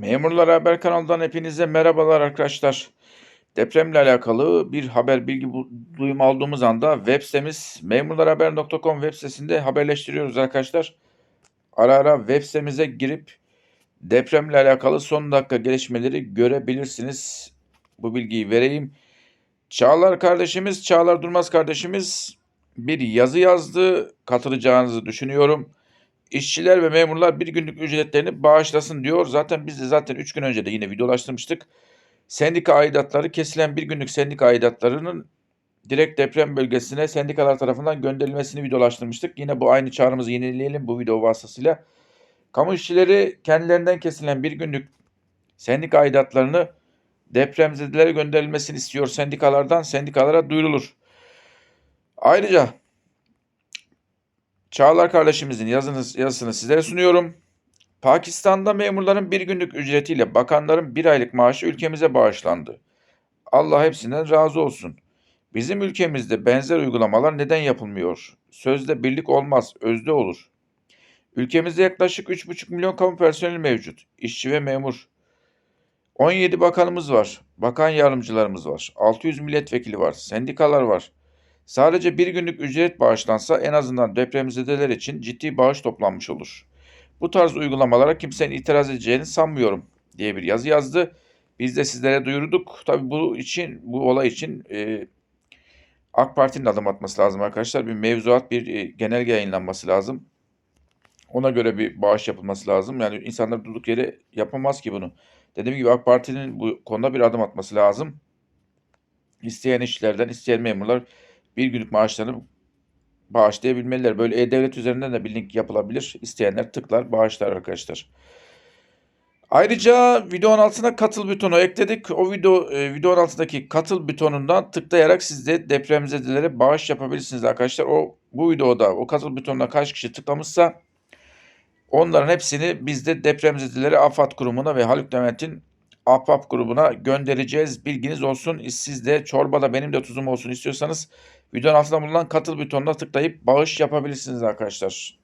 Memurlar Haber kanalından hepinize merhabalar arkadaşlar. Depremle alakalı bir haber bilgi duyum aldığımız anda web sitemiz memurlarhaber.com web sitesinde haberleştiriyoruz arkadaşlar. Ara ara web sitemize girip depremle alakalı son dakika gelişmeleri görebilirsiniz. Bu bilgiyi vereyim. Çağlar kardeşimiz, Çağlar Durmaz kardeşimiz bir yazı yazdı. Katılacağınızı düşünüyorum. İşçiler ve memurlar bir günlük ücretlerini bağışlasın diyor. Zaten biz de zaten 3 gün önce de yine videolaştırmıştık. Sendika aidatları kesilen bir günlük sendika aidatlarının direkt deprem bölgesine sendikalar tarafından gönderilmesini videolaştırmıştık. Yine bu aynı çağrımızı yenileyelim bu video vasıtasıyla. Kamu işçileri kendilerinden kesilen bir günlük sendika aidatlarını depremzedelere gönderilmesini istiyor sendikalardan. Sendikalara duyurulur. Ayrıca Çağlar kardeşimizin yazını, yazısını sizlere sunuyorum. Pakistan'da memurların bir günlük ücretiyle bakanların bir aylık maaşı ülkemize bağışlandı. Allah hepsinden razı olsun. Bizim ülkemizde benzer uygulamalar neden yapılmıyor? Sözde birlik olmaz, özde olur. Ülkemizde yaklaşık 3,5 milyon kamu personeli mevcut. İşçi ve memur. 17 bakanımız var. Bakan yardımcılarımız var. 600 milletvekili var. Sendikalar var. Sadece bir günlük ücret bağışlansa en azından depremzedeler için ciddi bağış toplanmış olur. Bu tarz uygulamalara kimsenin itiraz edeceğini sanmıyorum diye bir yazı yazdı. Biz de sizlere duyurduk. Tabii bu için bu olay için e, AK Parti'nin adım atması lazım arkadaşlar. Bir mevzuat, bir e, genelge yayınlanması lazım. Ona göre bir bağış yapılması lazım. Yani insanlar durduk yere yapamaz ki bunu. Dediğim gibi AK Parti'nin bu konuda bir adım atması lazım. İsteyen işçilerden, isteyen memurlar bir günlük maaşlarını bağışlayabilmeliler. Böyle e-devlet üzerinden de bir link yapılabilir. İsteyenler tıklar, bağışlar arkadaşlar. Ayrıca videonun altına katıl butonu ekledik. O video e, videonun altındaki katıl butonundan tıklayarak siz de depremzedelere bağış yapabilirsiniz arkadaşlar. O bu videoda o katıl butonuna kaç kişi tıklamışsa onların hepsini biz de depremzedelere AFAD grubuna ve Haluk Levent'in APAP grubuna göndereceğiz. Bilginiz olsun. Siz de çorbada benim de tuzum olsun istiyorsanız videonun altında bulunan katıl butonuna tıklayıp bağış yapabilirsiniz arkadaşlar.